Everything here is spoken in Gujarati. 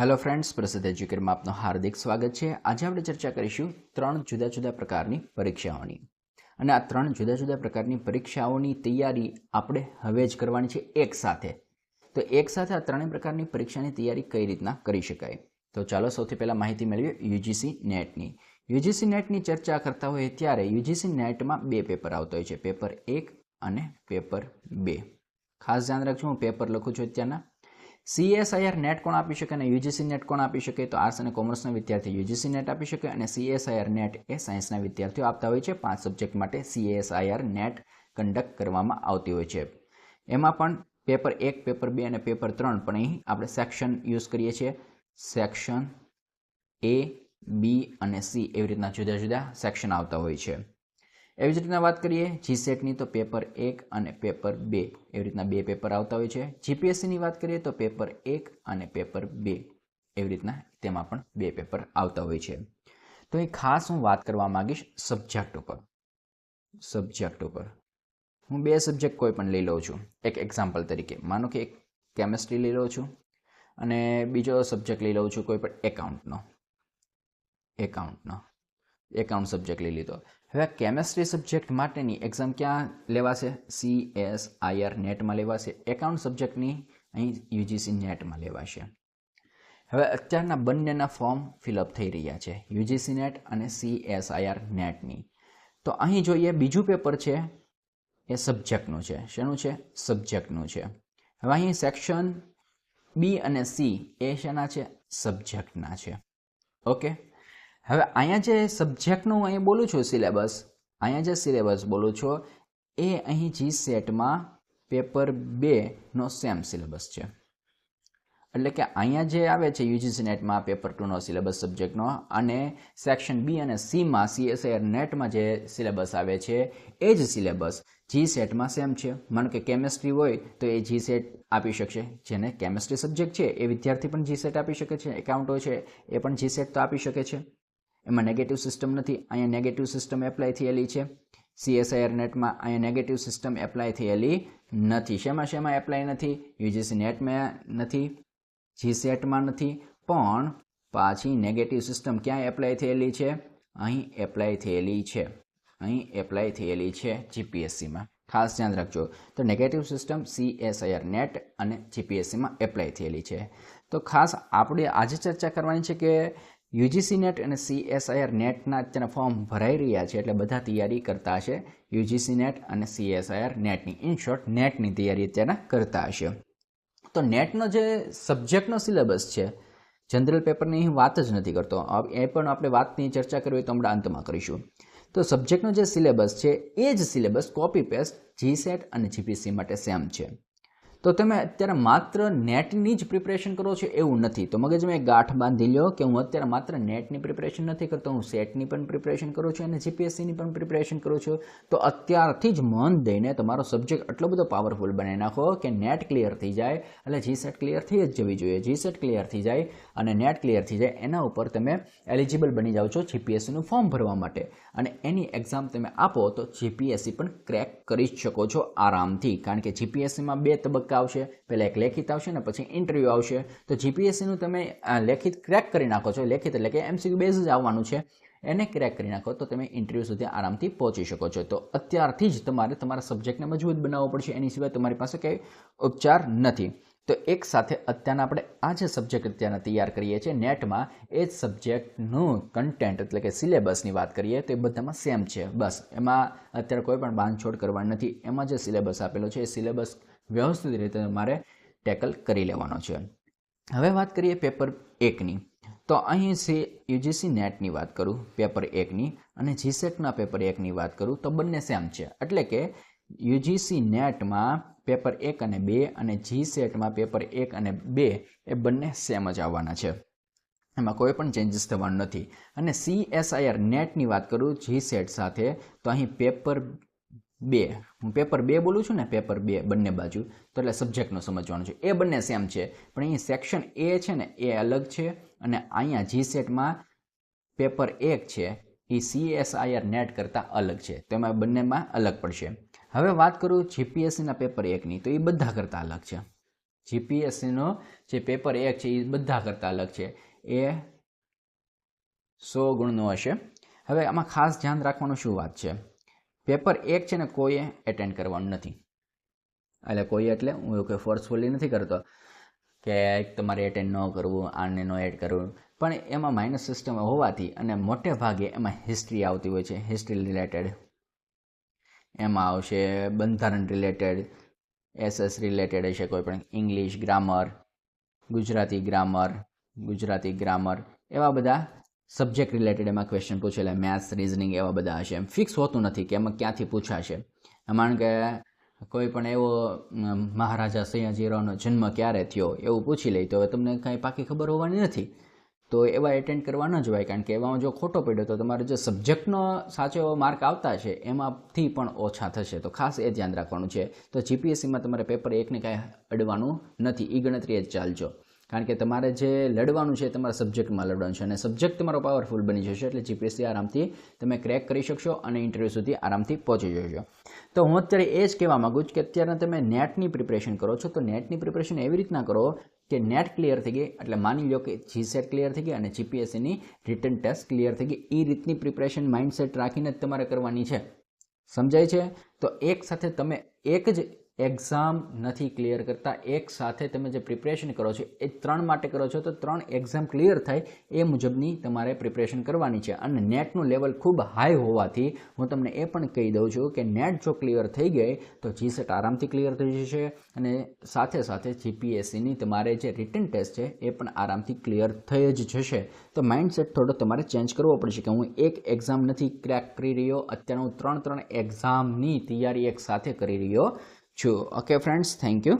હેલો ફ્રેન્ડ્સ પ્રસિદ્ધ એજ્યુકેટમાં આપનું હાર્દિક સ્વાગત છે. આજે આપણે ચર્ચા કરીશું ત્રણ જુદા જુદા પ્રકારની પરીક્ષાઓની. અને આ ત્રણ જુદા જુદા પ્રકારની પરીક્ષાઓની તૈયારી આપણે હવે જ કરવાની છે એક સાથે. તો એક સાથે આ ત્રણેય પ્રકારની પરીક્ષાની તૈયારી કઈ રીતના કરી શકાય? તો ચાલો સૌથી પહેલાં માહિતી મેળવીએ યુજીસી નેટની. યુજીસી નેટની ચર્ચા કરતા હોઈએ ત્યારે યુજીસી નેટમાં બે પેપર આવતા હોય છે. પેપર એક અને પેપર બે. ખાસ ધ્યાન રાખજો, હું પેપર લખું છું અત્યારના. સીએસઆઈઆર નેટ કોણ આપી શકે અને યુજીસી નેટ કોણ આપી શકે? તો આર્ટ્સ અને કોમર્સના વિદ્યાર્થી યુજીસી નેટ આપી શકે અને સીએસઆઈઆર નેટ એ સાયન્સના વિદ્યાર્થીઓ આપતા હોય છે. પાંચ સબ્જેક્ટ માટે સીએસઆઈઆર નેટ કન્ડક્ટ કરવામાં આવતી હોય છે. એમાં પણ પેપર એક પેપર બે અને પેપર ત્રણ પણ અહીં આપણે સેક્શન યુઝ કરીએ છીએ. સેક્શન એ બી અને સી એવી રીતના જુદા જુદા સેક્શન આવતા હોય છે. એવી જ રીતના વાત કરીએ જીસેટની તો પેપર એક અને પેપર બે એવી રીતના બે પેપર આવતા હોય છે. જીપીએસસીની વાત કરીએ તો પેપર એક અને પેપર બે એવી રીતના તેમાં પણ બે પેપર આવતા હોય છે. તો એ ખાસ હું વાત કરવા માંગીશ સબ્જેક્ટ ઉપર. સબ્જેક્ટ ઉપર. હું બે સબ્જેક્ટ કોઈ પણ લઈ લઉં છું. એક એક્ઝામ્પલ તરીકે. માનો કે એક કેમેસ્ટ્રી લઈ લઉં છું અને બીજો સબ્જેક્ટ લઈ લઉં છું કોઈ પણ એકાઉન્ટનો એકાઉન્ટનો એકાઉન્ટ સબ્જેક્ટ લઈ લીધો. હવે કેમેસ્ટ્રી સબ્જેક્ટ માટેની એક્ઝામ ક્યાં લેવાશે? સી એસ આઈઆર નેટમાં લેવાશે. એકાઉન્ટ સબ્જેક્ટની અહીં યુજીસી નેટમાં લેવાશે. હવે અત્યારના બંનેના ફોર્મ ફિલઅપ થઈ રહ્યા છે. યુજીસી નેટ અને સી એસ આઈઆર નેટની તો અહીં જોઈએ બીજું પેપર છે, એ સબ્જેક્ટનું છે. શેનું છે? સબ્જેક્ટનું છે. હવે અહીં સેક્શન બી અને સી એ શેના છે? સબ્જેક્ટના છે. ઓકે હવે અહીંયા જે સબ્જેક્ટનું અહીં બોલું છું સિલેબસ અહીંયા જે સિલેબસ બોલું છું, એ અહીં જી સેટમાં પેપર બેનો સેમ સિલેબસ છે. એટલે કે અહીંયા જે આવે છે યુજીસી નેટમાં પેપર ટુનો સિલેબસ સબ્જેક્ટનો અને સેક્શન બી અને સીમાં સીએસઆઈઆર નેટમાં જે સિલેબસ આવે છે, એ જ સિલેબસ જી સેટમાં સેમ છે. માનો કે કેમેસ્ટ્રી હોય, તો એ જી સેટ આપી શકશે. જેને કેમેસ્ટ્રી સબ્જેક્ટ છે, એ વિદ્યાર્થી પણ જી સેટ આપી શકે છે એકાઉન્ટ છે, એ પણ જી સેટ તો આપી શકે છે. એમાં નેગેટિવ સિસ્ટમ નથી, અહીંયા નેગેટિવ સિસ્ટમ એપ્લાય થયેલી છે. સીએસઆઈઆર નેટમાં અહીંયા નેગેટિવ સિસ્ટમ એપ્લાય થયેલી નથી. શેમાં શેમાં એપ્લાય નથી? યુજીસી નેટમાં નથી જી સેટમાં નથી. પણ પાછી નેગેટિવ સિસ્ટમ ક્યાં એપ્લાય થયેલી છે? અહીં એપ્લાય થયેલી છે. અહીં એપ્લાય થયેલી છે જીપીએસસીમાં ખાસ ધ્યાન રાખજો. તો નેગેટિવ સિસ્ટમ સીએસઆઈઆર નેટ અને જીપીએસસીમાં એપ્લાય થયેલી છે. તો ખાસ આપણે આજે ચર્ચા કરવાની છે કે યુજીસી નેટ અને સીએસઆઈઆર નેટના અત્યારે ફોર્મ ભરાઈ રહ્યા છે એટલે બધા તૈયારી કરતા હશે. યુજીસી નેટ અને સીએસઆઈઆર નેટની. ઇન શોર્ટ નેટની તૈયારી અત્યારે કરતા હશે. તો નેટનો જે સબ્જેક્ટનો સિલેબસ છે જનરલ પેપરની અહીં વાત જ નથી કરતો. એ પણ આપણે વાતની ચર્ચા કરવી તો હમણાં અંતમાં કરીશું. તો સબ્જેક્ટનો જે સિલેબસ છે, એ જ syllabus copy paste G SET અને જીપીસી માટે સેમ છે. તો તમે અત્યારે માત્ર નેટની જ પ્રિપરેશન કરો છો એવું નથી. તો મગજમાં એક ગાંઠ બાંધી લ્યો કે હું અત્યારે માત્ર નેટની પ્રિપરેશન નથી કરતો, હું સેટની પણ પ્રિપરેશન કરું છું અને જીપીએસસીની પણ પ્રિપરેશન કરું છું. તો અત્યારથી જ મન દઈને તમારો સબ્જેક્ટ એટલો બધો પાવરફુલ બનાવી નાખો કે નેટ ક્લિયર થઈ જાય. એટલે જી સેટ ક્લિયર થઈ જ જવી જોઈએ. જી સેટ ક્લિયર થઈ જાય અને નેટ ક્લિયર થઈ જાય, એના ઉપર તમે એલિજિબલ બની જાઓ છો જીપીએસસીનું ફોર્મ ભરવા માટે. અને એની એક્ઝામ તમે આપો તો જીપીએસસી પણ ક્રેક કરી શકો છો આરામથી. કારણ કે જીપીએસસીમાં બે તબક્કા આવશે, પહેલાં એક લેખિત આવશે ને પછી ઇન્ટરવ્યૂ આવશે. તો જીપીએસસીનું તમે લેખિત ક્રેક કરી નાખો છો, લેખિત એટલે કે એમસીક્યુ બેઝ જ આવવાનું છે, એને ક્રેક કરી નાખો તો તમે ઇન્ટરવ્યૂ સુધી આરામથી પહોંચી શકો છો. તો અત્યારથી જ તમારે તમારા સબ્જેક્ટને મજબૂત બનાવવો પડશે, એની સિવાય તમારી પાસે કંઈ ઉપચાર નથી. તો એક સાથે અત્યારના આપણે આ જે સબ્જેક્ટ અત્યારના તૈયાર કરીએ છીએ, નેટમાં એ જ સબ્જેક્ટનું કન્ટેન્ટ એટલે કે સિલેબસની વાત કરીએ, તો એ બધામાં સેમ છે. બસ, એમાં અત્યારે કોઈ પણ બાંધછોડ કરવાની નથી. એમાં જે સિલેબસ આપેલો છે, એ સિલેબસ વ્યવસ્થિત રીતે તમારે ટેકલ કરી લેવાનો છે. હવે વાત કરીએ પેપર એકની. તો અહીં સી યુજીસી નેટની વાત કરું પેપર એકની, અને જીસેટના પેપર એકની વાત કરું, તો બંને સેમ છે. એટલે કે યુજીસી નેટમાં પેપર એક અને બે અને જી સેટમાં પેપર એક અને બે એ બંને સેમ જ આવવાના છે. એમાં કોઈ પણ ચેન્જીસ થવાનું નથી. અને સી એસઆઈઆર નેટની વાત કરું જી સેટ સાથે, તો અહીં પેપર બે, હું પેપર બે બોલું છું ને પેપર બે બંને બાજુ, તો એટલે સબ્જેક્ટનું સમજવાનું છે. એ બંને સેમ છે, પણ અહીં સેક્શન એ છે ને, એ અલગ છે અને અહીંયા જી સેટમાં પેપર એક છે, એ સીએસઆઈઆર નેટ કરતાં અલગ છે. તેમાં બંનેમાં અલગ પડશે. હવે વાત કરું જીપીએસસીના પેપર એકની, તો એ બધા કરતાં અલગ છે. જીપીએસસીનો જે પેપર એક છે, એ બધા કરતાં અલગ છે. એ સો ગુણનો હશે. હવે આમાં ખાસ ધ્યાન રાખવાનું શું વાત છે? પેપર એક છે ને કોઈએ એટેન્ડ કરવાનું નથી. એટલે કોઈ એટલે હું એવું કોઈ ફોર્સફુલી નથી કરતો કે તમારે એટેન્ડ ન કરવું, આને ન એડ કરવું. પણ એમાં માઇનસ સિસ્ટમ હોવાથી અને મોટે ભાગે એમાં હિસ્ટ્રી આવતી હોય છે હિસ્ટ્રી રિલેટેડ એમાં આવશે બંધારણ રિલેટેડ એસએસ રિલેટેડ હશે કોઈ પણ English grammar Gujarati grammar Gujarati grammar એવા બધા સબ્જેક્ટ રિલેટેડ એમાં ક્વેશ્ચન પૂછેલા મેથ્સ રિઝનિંગ એવા બધા હશે. એમ ફિક્સ હોતું નથી કે એમાં ક્યાંથી પૂછાશે. માણ કે કોઈ પણ એવો મહારાજા સયાજીરાવનો જન્મ ક્યારે થયો એવું પૂછી લઈ તો હવે તમને કાંઈ પાકી ખબર હોવાની નથી. તો એવા એટેન્ડ કરવા ન જવાય કારણ કે એવામાં જો ખોટો પડ્યો તો તમારે જે સબ્જેક્ટનો સાચો એવો માર્ક આવતા છે, એમાંથી પણ ઓછા થશે. તો ખાસ એ ધ્યાન રાખવાનું છે. તો જીપીએસસીમાં તમારે પેપર એકને કાંઈ અડવાનું નથી. એ ગણતરી જ ચાલજો. કારણ કે તમારે જે લડવાનું છે તમારા સબ્જેક્ટમાં લડવાનું છે અને સબ્જેક્ટ તમારો પાવરફુલ બની જશે એટલે જીપીએસસી આરામથી તમે ક્રેક કરી શકશો અને ઇન્ટરવ્યૂ સુધી આરામથી પહોંચી જશો. તો હું અત્યારે એ જ કહેવા માગું છું કે અત્યારે તમે નેટની પ્રિપરેશન કરો છો. તો નેટની પ્રિપરેશન એવી રીતના કરો કે નેટ ક્લિયર થઈ ગઈ, એટલે માની લો કે જીસેટ ક્લિયર થઈ ગઈ અને જીપીએસસીની રિટર્ન ટેસ્ટ ક્લિયર થઈ ગઈ. એ રીતની પ્રિપરેશન માઇન્ડસેટ રાખીને જ તમારે કરવાની છે. સમજાય છે? તો એક સાથે તમે એક જ એક્ઝામ નથી ક્લિયર કરતા. એક સાથે તમે જે પ્રિપરેશન કરો છો, એ ત્રણ માટે કરો છો, તો ત્રણ એક્ઝામ ક્લિયર થાય એ મુજબની તમારે પ્રિપરેશન કરવાની છે. અને નેટનું લેવલ ખૂબ હાઈ હોવાથી હું તમને એ પણ કહી દઉં છું કે નેટ જો ક્લિયર થઈ ગઈ, તો જીસેટ આરામથી ક્લિયર થઈ જશે અને સાથે સાથે જીપીએસસીની તમારે જે રિટર્ન ટેસ્ટ છે, એ પણ આરામથી ક્લિયર થઈ જ જશે. તો માઇન્ડસેટ થોડો તમારે ચેન્જ કરવો પડશે કે હું એક એક્ઝામ નથી ક્રેક કરી રહ્યો, અત્યારે હું ત્રણ ત્રણ એક્ઝામની તૈયારી એક સાથે કરી રહ્યો છું ઓકે ફ્રેન્ડ્સ થેન્ક યુ